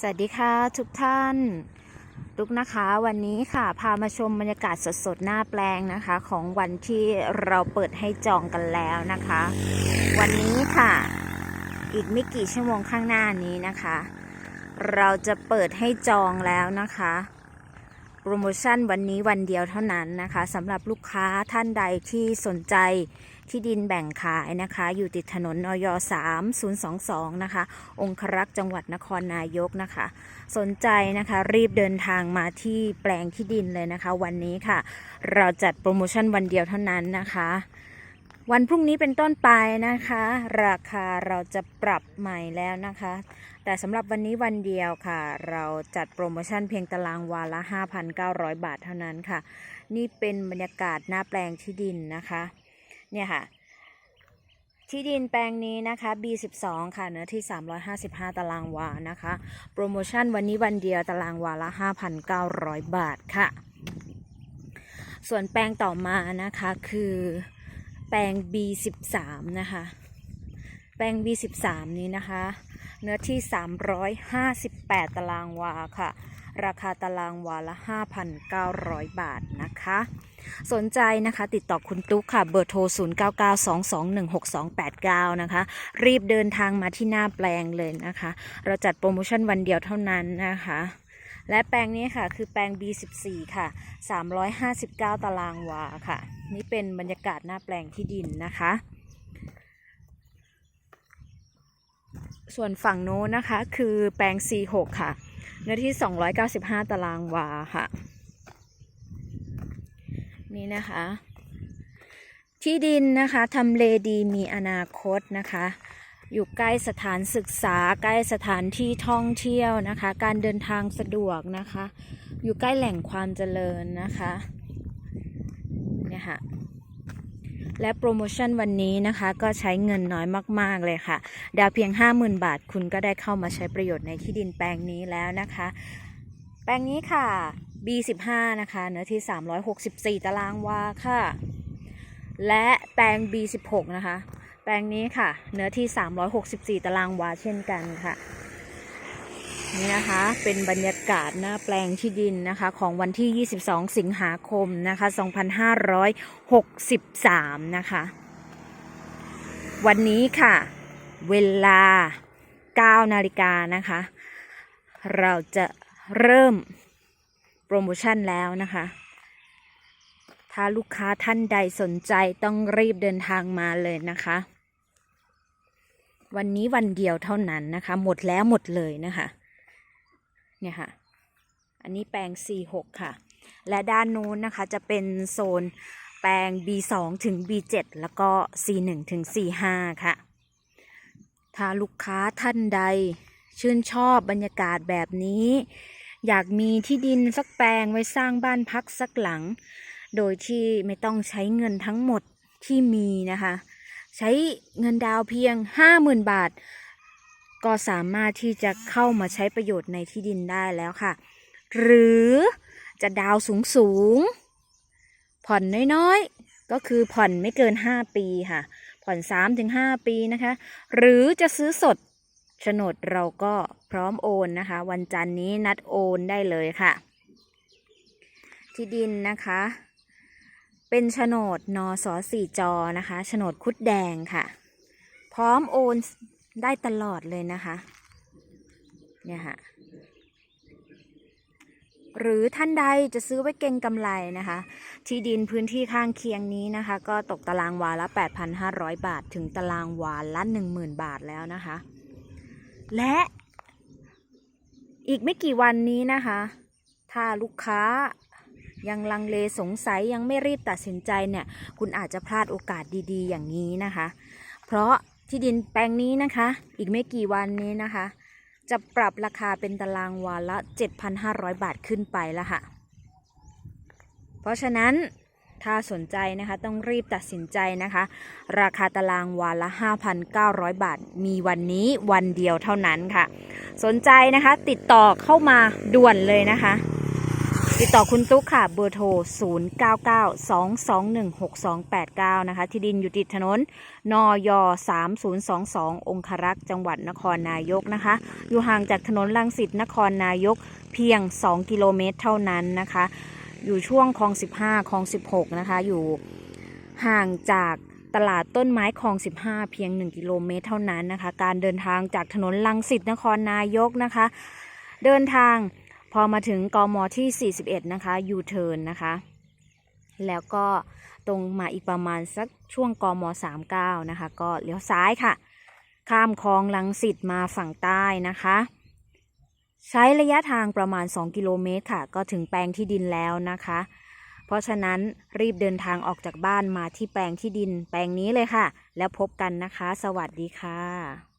สวัสดีค่ะทุกท่าน ลุกนะคะวันนี้ค่ะพามาชมบรรยากาศสดๆ หน้าแปลงนะคะ ของวันที่เราเปิดให้จองกันแล้วนะคะ วันนี้ค่ะ อีกไม่กี่ชั่วโมงข้างหน้านี้นะคะ เราจะเปิดให้จองแล้วนะคะ โปรโมชั่นวันนี้วันเดียวเท่านั้นนะคะสำหรับลูกค้าท่านใดที่สนใจที่ดินแบ่งขายนะคะ อยู่ติดถนนนย3022 นะคะ องครักษ์จังหวัดนครนายกนะคะ สนใจนะคะรีบเดินทางมาที่แปลงที่ดินเลยนะคะ วันนี้ค่ะ เราจัดโปรโมชั่นวันเดียวเท่านั้นนะคะ วันพรุ่งนี้เป็นต้นไปนะคะ ราคาเราจะปรับใหม่แล้วนะคะ แต่สำหรับวันนี้วันเดียวค่ะ เราจัดโปรโมชั่นเพียงตารางวาละ 5,900 บาทเท่านั้นค่ะ นี่เป็นบรรยากาศหน้าแปลงที่ดินนะคะ เนี่ยค่ะ ที่ดินแปลงนี้นะคะ B12 ค่ะเนื้อที่ 355 ตารางวานะคะ โปรโมชั่นวันนี้วันเดียวตารางวาละ 5,900 บาทค่ะ ส่วนแปลงต่อมานะคะคือ แปลง B13 นะคะ แปลง B13 นี้นะคะ เนื้อที่ 358 ตารางวาค่ะ ราคาตารางวาละ 5,900 บาทนะคะ สนใจนะคะติดต่อคุณตุ๊กค่ะ เบอร์โทร 0992216289 นะคะ รีบเดินทางมาที่หน้าแปลงเลยนะคะ เราจัดโปรโมชั่นวันเดียวเท่านั้นนะคะและแปลงนี้ค่ะ คือแปลง B14 ค่ะ 359 ตารางวาค่ะ นี่เป็นบรรยากาศหน้าแปลงที่ดินนะคะ ส่วนฝั่งโน้นนะคะคือแปลง C6 ค่ะ เนื้อที่ 295 ตารางวาค่ะ นี่นะคะ ที่ดินนะคะทำเลดีมีอนาคตนะคะอยู่ใกล้สถานศึกษาใกล้สถานที่ท่องเที่ยวนะคะ การเดินทางสะดวกนะคะ อยู่ใกล้แหล่งความเจริญนะคะเนี่ยค่ะ และโปรโมชั่นวันนี้นะคะก็ใช้เงินน้อยมาก ๆ เลยค่ะ ดาวเพียง 50,000 บาท คุณก็ได้เข้ามาใช้ประโยชน์ในที่ดินแปลงนี้แล้วนะคะ แปลงนี้ค่ะ B15 นะคะเนื้อที่ 364 ตารางวาค่ะ และแปลง B16 นะคะ แปลงนี้ค่ะ เนื้อที่ 364 ตารางวาเช่นกันค่ะ นี่นะคะเป็นบรรยากาศหน้าแปลงที่ดินนะคะของวันที่ 22 สิงหาคมนะคะ 2563 นะคะ วันนี้ค่ะ เวลา 9 นาฬิกานะคะ เราจะเริ่มโปรโมชั่นแล้วนะคะ ถ้าลูกค้าท่านใดสนใจต้องรีบเดินทางมาเลยนะคะวันนี้วันเดียวเท่านั้นนะคะ หมดแล้วหมดเลยนะคะ เนี่ยค่ะ อันนี้แปลง C6 ค่ะ และด้านนู้นนะคะจะเป็นโซนแปลง B2 ถึง B7 แล้วก็ C1 ถึง C5 ค่ะ ถ้าลูกค้าท่านใดชื่นชอบบรรยากาศแบบนี้ อยากมีที่ดินสักแปลงไว้สร้างบ้านพักสักหลัง โดยที่ไม่ต้องใช้เงินทั้งหมดที่มีนะคะ ใช้เงินดาวเพียง 50,000 บาท ก็สามารถที่จะเข้ามาใช้ประโยชน์ในที่ดินได้แล้วค่ะ หรือจะดาวสูงสูงๆผ่อนน้อยๆ ก็คือผ่อนไม่เกิน 5 ปีค่ะ ผ่อน 3-5 ปีนะคะ หรือจะซื้อสดโฉนดเราก็พร้อมโอนนะคะ วันจันนี้นัดโอนได้เลยค่ะ ที่ดินนะคะ เป็นโฉนดนอสอสี่จอนะคะโฉนดคุดแดงค่ะ พร้อมโอน ได้ตลอดเลยนะคะ เนี่ยค่ะหรือท่านใดจะซื้อไว้เก็งกำไรนะคะ ที่ดินพื้นที่ข้างเคียงนี้นะคะ ก็ตกตารางวาละ 8,500 บาท ถึงตารางวาละ 10,000 บาทแล้วนะคะ และอีกไม่กี่วันนี้นะคะ ถ้าลูกค้ายังลังเลสงสัยยังไม่รีบตัดสินใจเนี่ย คุณอาจจะพลาดโอกาสดีๆ อย่างนี้นะคะ เพราะ ที่ดินแปลงนี้นะคะ อีกไม่กี่วันนี้นะคะ จะปรับราคาเป็นตารางวาละ 7,500 บาทขึ้นไปแล้วค่ะ เพราะฉะนั้นถ้าสนใจนะคะต้องรีบตัดสินใจนะคะ ราคาตารางวาละ 5,900 บาท มีวันนี้วันเดียวเท่านั้นค่ะ สนใจนะคะติดต่อเข้ามาด่วนเลยนะคะ ติดต่อคุณตุ๊กค่ะ เบอร์โทร 0992216289 นะคะ ที่ดินอยู่ติดถนน นอย3022 องครักษ์ จังหวัดนครนายกนะคะ อยู่ห่างจากถนนลังสิตนครนายกเพียง 2 กิโลเมตรเท่านั้นนะคะ อยู่ช่วงคลอง 15คลอง 16 นะคะ อยู่ห่างจากตลาดต้นไม้คลอง 15 เพียง 1 กิโลเมตรเท่านั้นนะคะ การเดินทางจากถนนลังสิตนครนายกนะคะ เดินทาง พอมาถึงกมที่ 41 นะคะยูเทิร์นนะคะ แล้วก็ตรงมาอีกประมาณสักช่วงกม39 นะคะ ก็เลี้ยวซ้ายค่ะ ข้ามคลองลังสิตมาฝั่งใต้นะคะ ใช้ระยะทางประมาณ 2 กิโลเมตรค่ะ ก็ถึงแปลงที่ดินแล้วนะคะ เพราะฉะนั้นรีบเดินทางออกจากบ้านมาที่แปลงที่ดิน แปลงนี้เลยค่ะ แล้วพบกันนะคะ สวัสดีค่ะ